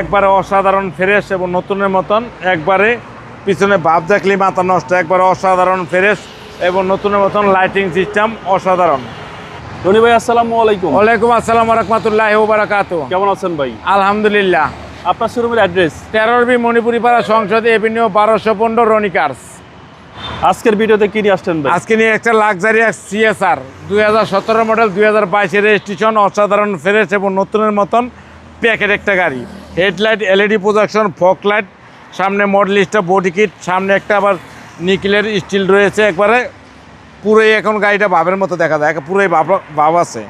একবারে অসাধারণ ফ্রেশ এবং নতুনের মতন একবারে পিছনে ভাব দেখলি মাথা নষ্ট একবারে অসাধারণ ফ্রেশ এবং নতুনের মতন লাইটিং সিস্টেম অসাধারণ। রনি ভাই আসসালামু আলাইকুম। ওয়ালাইকুম আসসালাম রহমতুল্লাহ বারাকাত কেমন আছেন ভাই? আলহামদুলিল্লাহ। আপনার শোরুমের অ্যাড্রেস তেরোরবি মণিপুরি পাড়া সংসদ এভিনিউ বারোশো পনেরো রনিকার্স। আজকের ভিডিওতে কি নিয়ে আসছেন ভাই? আজকে নিয়ে একটা লাক্সারি সিএসআর দুই হাজার সতেরো মডেল দুই হাজার বাইশের রেজিস্ট্রেশন অসাধারণ ফ্রেশ এবং নতুনের মতন প্যাকেট একটা গাড়ি। Headlight LED projection fog light সামনে মডেলিস্টটা বডি কিট সামনে একটা আবার নিকেলের স্টিল রয়েছে একবারে। পুরোই এখন গাড়িটা ভাবের মতো দেখা যায় পুরোই ভাব ভাব আছে।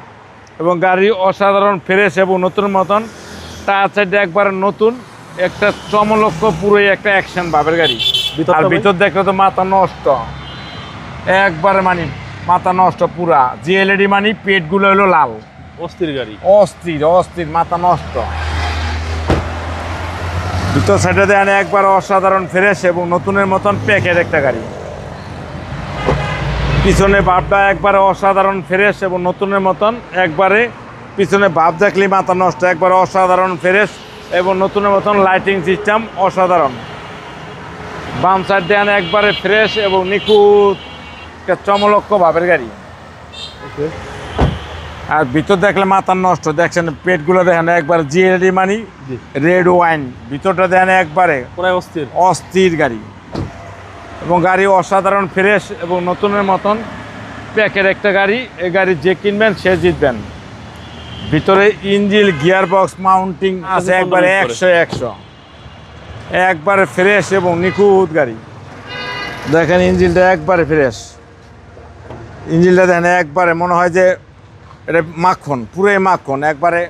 এবং গাড়ি অসাধারণ ফ্রেশ এবং নতুন মতন। টায়ার সাইডে একবারে নতুন একটা চমলক্ষ পুরোই একটা অ্যাকশন ভাবের গাড়ি। আর ভিতর দেখলে তো মাথা নষ্ট। একবারে মানি মাথা নষ্ট পুরা। জিএলইডি মানি পেটগুলো হলো লাল। অস্থির গাড়ি। অস্থির অস্থির মাথা নষ্ট। ভিতর সাইডে দেন একবার অসাধারণ ফ্রেশ এবং নতুনের মতন প্যাকেট একটা গাড়ি। পিছনে ভাবটা একবারে অসাধারণ ফ্রেশ এবং নতুনের মতন একবারে পিছনে ভাব দেখলি মাথা নষ্ট, একবারে অসাধারণ ফ্রেশ এবং নতুনের মতন লাইটিং সিস্টেম অসাধারণ। বাম সাইড দেন একবারে ফ্রেশ এবং নিখুঁত, একটা চমলক্ষ ভাবের গাড়ি। আর ভিতর দেখলে মাথার নষ্ট। দেখছেন পেটগুলো দেখেন একবার জিএলডি মানি রেড ওয়াইন ভিতরটা দেখেন একবারে প্রায় অস্থির। অস্থির গাড়ি। এবং গাড়ি অসাধারণ ফ্রেশ এবং নতুনের মতন। প্যাকের একটা গাড়ি এই গাড়ি যে কিনবেন সে জিতবেন। ভিতরে ইঞ্জিল গিয়ার বক্স মাউন্টিং আছে একবারে একশো একশো। একবারে ফ্রেশ এবং নিখুঁত গাড়ি। দেখেন ইঞ্জিলটা একবারে ফ্রেশ ইঞ্জিলটা দেখেন একবারে মনে হয় যে এটা মাখন পুরোই মাখন একবারে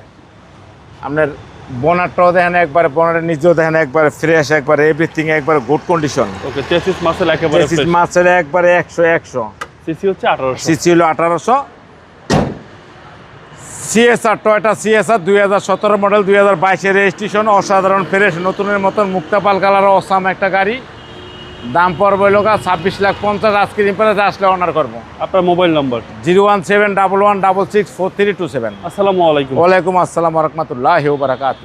আপনার বনারটাও দেখেন একবারে বনারের নিচেও দেখেন একবারে ফ্রেশ একবারে এভরিথিং একবারে good condition okay chassis muscle একেবারে মাছের একবারে একশো একশো। সিসি হচ্ছে আঠারোশো। সিসি হলো আঠারোশো। সিএসআর টয়টা সিএসআর দুই হাজার সতেরো মডেল দুই হাজার বাইশের রেজিস্ট্রেশন অসাধারণ ফ্রেশ নতুনের মতন মুক্তাপাল কালার অসাম একটা গাড়ি। দাম পড়বে লোকা ছাব্বিশ লাখ পঞ্চাশ আজকে ইম্পারেজ আসলে অনার করব। আপনার mobile number zero one seven double one double six four three two seven. আসসালামু আলাইকুম। ওয়ালাইকুম আসসালাম রহমতুল্লাহ বারাকাত